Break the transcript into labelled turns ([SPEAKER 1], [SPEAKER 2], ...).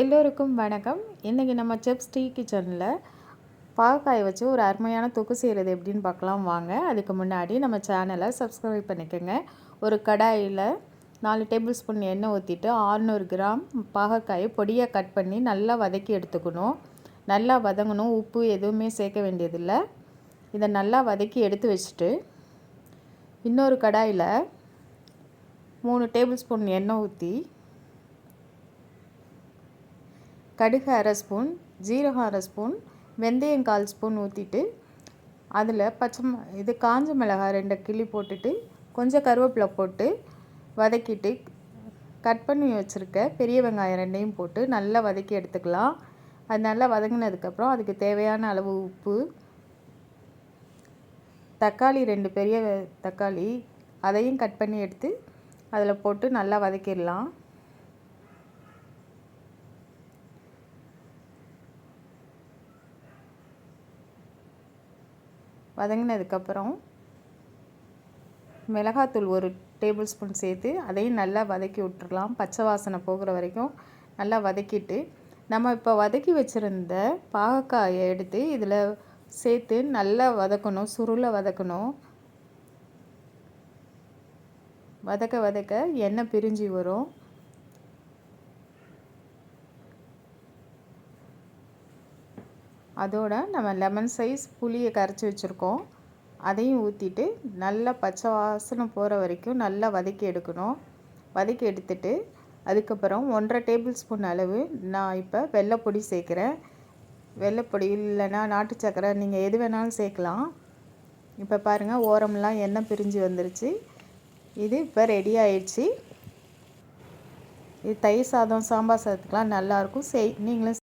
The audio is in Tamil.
[SPEAKER 1] எல்லோருக்கும் வணக்கம். இன்றைக்கி நம்ம செப்ஸ் டீ கிச்சனில் பாவக்காய் வச்சு ஒரு அருமையான தொக்கு செய்கிறது எப்படின்னு பார்க்கலாம் வாங்க. அதுக்கு முன்னாடி நம்ம சேனலை சப்ஸ்கிரைப் பண்ணிக்கோங்க. ஒரு கடாயில் நாலு டேபிள் ஸ்பூன் எண்ணெய் ஊற்றிட்டு ஆறுநூறு கிராம் பாகக்காயை பொடியாக கட் பண்ணி நல்லா வதக்கி எடுத்துக்கணும். நல்லா வதங்கணும். உப்பு எதுவுமே சேர்க்க வேண்டியதில்லை. இதை நல்லா வதக்கி எடுத்து வச்சுட்டு இன்னொரு கடாயில் மூணு டேபிள் ஸ்பூன் எண்ணெய் ஊற்றி கடுகு அரை ஸ்பூன் ஜீரகம் அரை ஸ்பூன் வெந்தயம் கால் ஸ்பூன் ஊற்றிட்டு அதில் பச்சை இது காஞ்ச மிளகாய் ரெண்டு கிள்ளி போட்டுட்டு கொஞ்சம் கருவேப்பிலை போட்டு வதக்கிட்டு கட் பண்ணி வச்சுருக்க பெரிய வெங்காயம் ரெண்டையும் போட்டு நல்லா வதக்கி எடுத்துக்கலாம். அது நல்லா வதங்கினதுக்கப்புறம் அதுக்கு தேவையான அளவு உப்பு தக்காளி ரெண்டு பெரிய தக்காளி அதையும் கட் பண்ணி எடுத்து அதில் போட்டு நல்லா வதக்கிடலாம். வதங்கினதுக்கப்புறம் மிளகாத்தூள் ஒரு டேபிள் ஸ்பூன் சேர்த்து அதையும் நல்லா வதக்கி விட்டுடலாம் பச்சை வாசனை போகிற வரைக்கும் நல்லா வதக்கிட்டு நம்ம இப்போ வதக்கி வச்சுருந்த பாகக்காயை எடுத்து இதில் சேர்த்து நல்லா வதக்கணும் சுருளை வதக்கணும். வதக்க வதக்க எண்ணெய் பிரிஞ்சு வரும். அதோட நம்ம லெமன் சைஸ் புளியை கரைச்சி வச்சுருக்கோம். அதையும் ஊற்றிட்டு நல்லா பச்சை வாசனை போகிற வரைக்கும் நல்லா வதக்கி எடுக்கணும். வதக்கி எடுத்துட்டு அதுக்கப்புறம் ஒன்றரை டேபிள் ஸ்பூன் அளவு நான் இப்போ வெள்ளைப்பொடி சேர்க்குறேன். வெள்ளைப்பொடி இல்லைன்னா நாட்டு சக்கரை நீங்கள் எது வேணாலும் சேர்க்கலாம். இப்போ பாருங்கள் ஓரம்லாம் எண்ணெய் பிரிஞ்சு வந்துருச்சு. இது இப்போ ரெடி ஆயிடுச்சு. இது தயிர் சாதம் சாம்பார் சாதத்துக்கெலாம் நல்லாயிருக்கும் செய் நீங்களும்